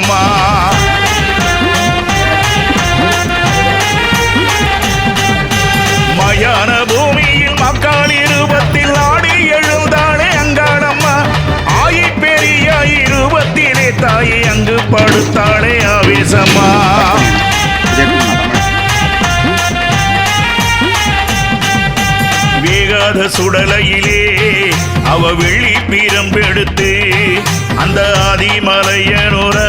அம்மா. மயான பூமியில் மக்கள் இருபத்தில் ஆடி எழுந்தாளே அங்காளம்மா. ஆயி பெரிய இருபத்திலே தாயை அங்கு படுத்தாளே ஆவேசம்மா. வேகாத சுடலையிலே அவ வெளி பீரம் எடுத்து அந்த ஆதிமலையனுரை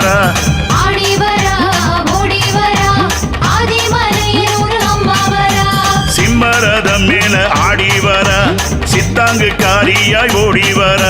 பங்கு காரியாய் ஓடி வர.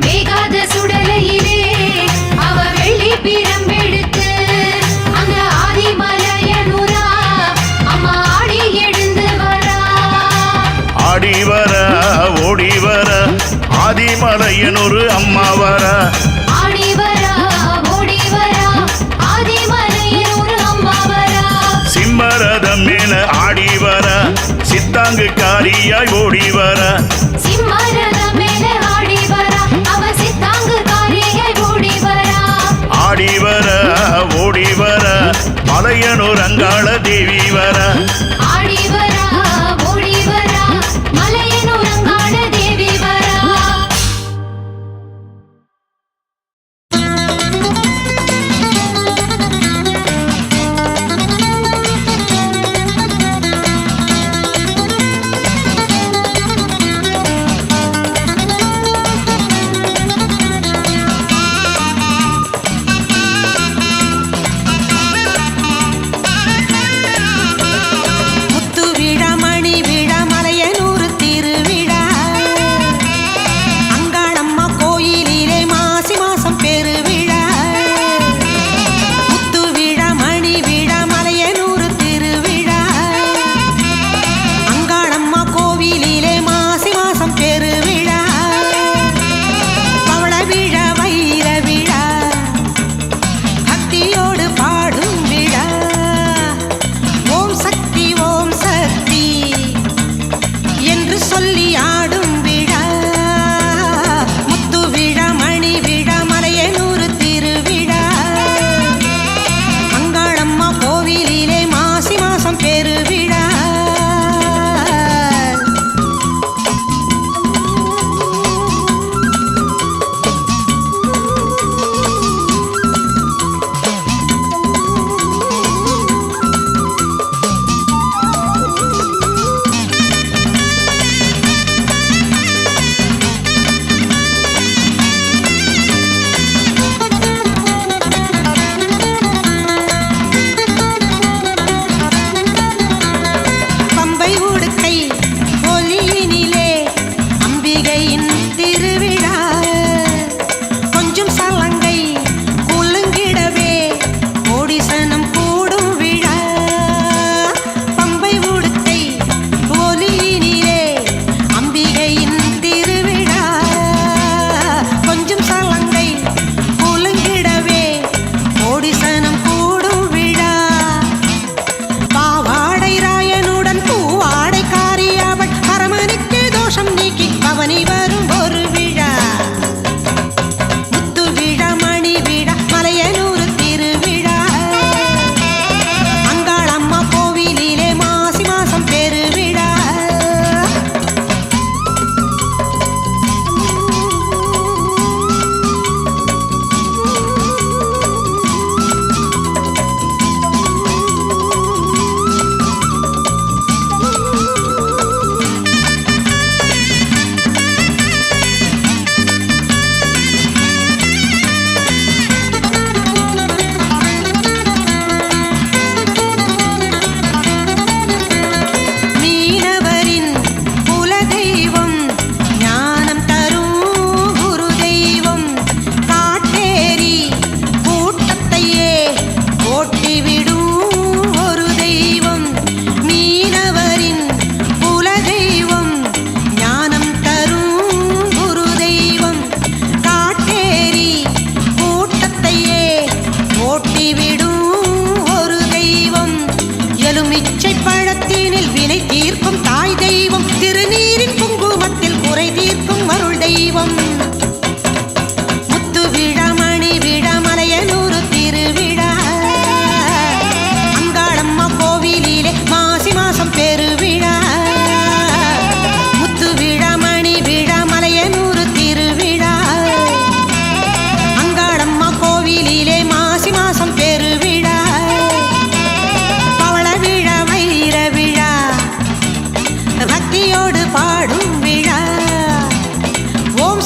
வேகாத சுடலையிலே அவ வெள்ளி பிரம்பெடுத்து அந்த ஆதிமலையனுரா அம்மா ஆடி எழுந்து வரா. ஆடி வர ஓடி வர ஆதிமலையனொரு அம்மா வர. சித்தாங்கு காரியாய் ஓடி வரா ஆடி வர ஓடி வர மலையனூர் அங்காள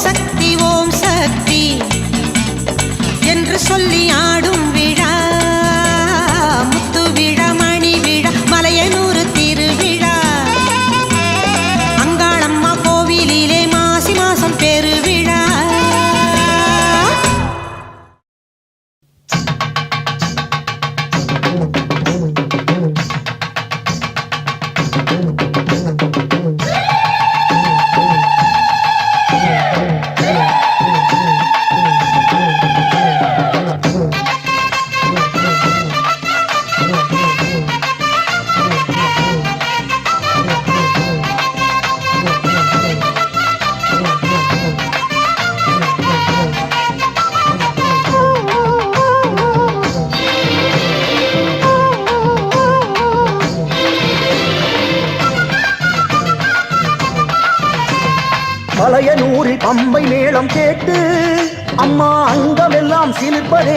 sec.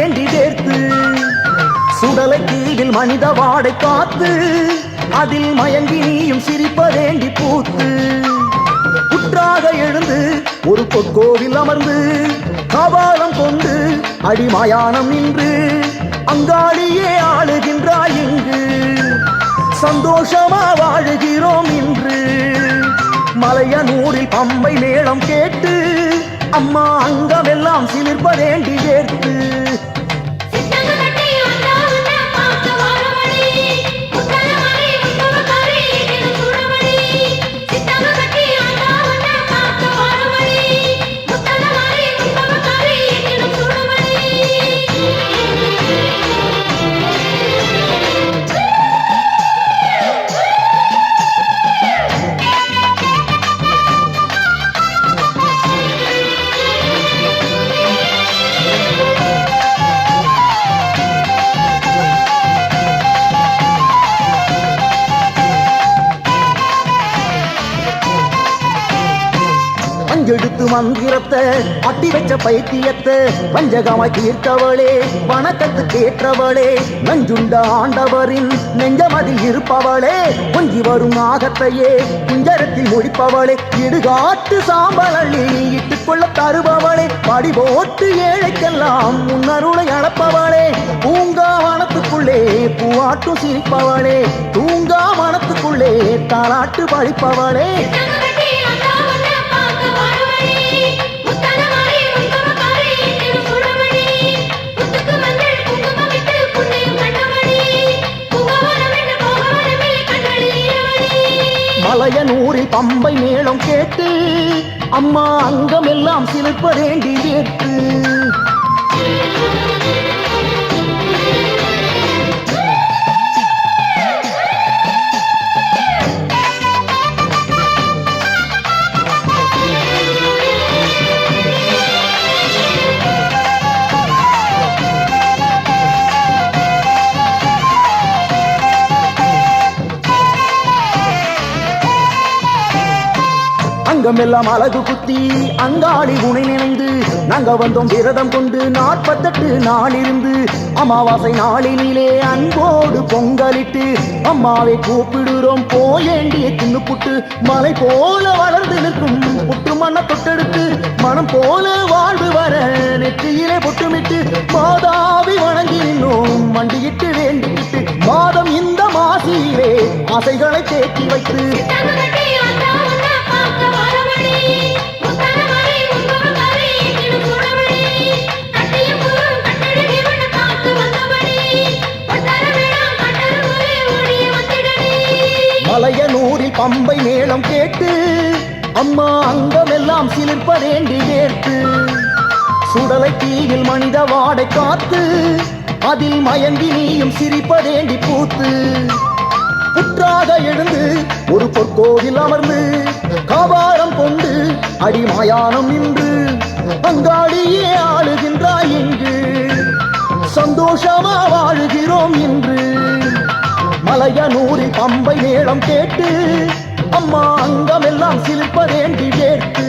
ஏந்தி சேர்த்து சுடலை தீவில் மனித வாடை காத்து அதில் மயங்கி நீயும் சிரிப்பதேண்டி பூத்து. குற்றாக எழுந்து ஒரு பொற்கோவில் அமர்ந்து கபாலம் கொண்டு அடிமயானம் நின்று அங்காளியே ஆளுகின்றாய் இங்கு. சந்தோஷமா வாழுகிறோம் இன்று. மலையனூரில் பம்பை மேளம் கேட்டு அம்மா அங்கமெல்லாம் சிலிர்ப்பதேண்டி ஏற்று அஞ்செடுத்து மந்திரத்தை அட்டி வச்ச பைத்தியத்தை வஞ்சகமாய் தீர்த்தவளே வணக்கத்து கேட்டவளே நஞ்சுண்ட ஆண்டவரின் நெஞ்சமதில் இருப்பவளே கொஞ்சி வரும் ஆகத்தையே குஞ்சரத்தில் முடிப்பவளே இடுகாட்டு சாம்பலி இட்டுக் கொள்ள தருபவளே படி போட்டு ஏழைக்கெல்லாம் முன்னருளை அளப்பவளே பூங்கா வனத்துக்குள்ளே பூவாட்டும் சிரிப்பவளே தூங்கா மனத்துக்குள்ளே தாலாட்டு பழிப்பவளே. பம்பை மேளம் கேட்டு அம்மா அங்கமெல்லாம் சிலிர்ப்பதேண்டி ஏற்று அங்கமெல்லாம் அழகு குத்தி அங்காளி உனை நினைந்து நாங்க வந்தோம் விரதம் கொண்டு நாற்பத்தெட்டு நாளிருந்து. அமாவாசை நாளினிலே அன்போடு பொங்கலிட்டு அம்மாவை கூப்பிடுறோம் போயேண்டிய தின்னு புட்டு மலை போல வளர்ந்து நிற்கும் புட்டு மண்ணை தொட்டெடுத்து மனம் போல வாழ்வு வர நெற்றியிலே பொட்டுமிட்டு மாதாவி வணங்கி நின்னோம் மண்டியிட்டு வேண்டிக்கிட்டு. மாதம் இந்த மாசியிலே ஆசைகளை தேக்கி வைத்து. பம்பை மேளம் கேட்டு அம்மா அங்கமெல்லாம் சிலிர்ப்பதேண்டி கேட்டு சுடலை தீவில் மனித வாடை காத்து அதில் மயங்கி நீயும் சிரிப்பதேண்டி பூத்து. புற்றாக எழுந்து ஒரு பொற்கோவில் அமர்ந்து கபாரம் கொண்டு அடிமயானம் நின்று அங்காடியே ஆளுகின்றாய் இங்கு. சந்தோஷமா வாழுகிறோம் இன்று. மலையனூரில் பம்பை மேளம் கேட்டு அம்மா அங்கமெல்லாம் சிலிர்ப்பதேண்டி கேட்டு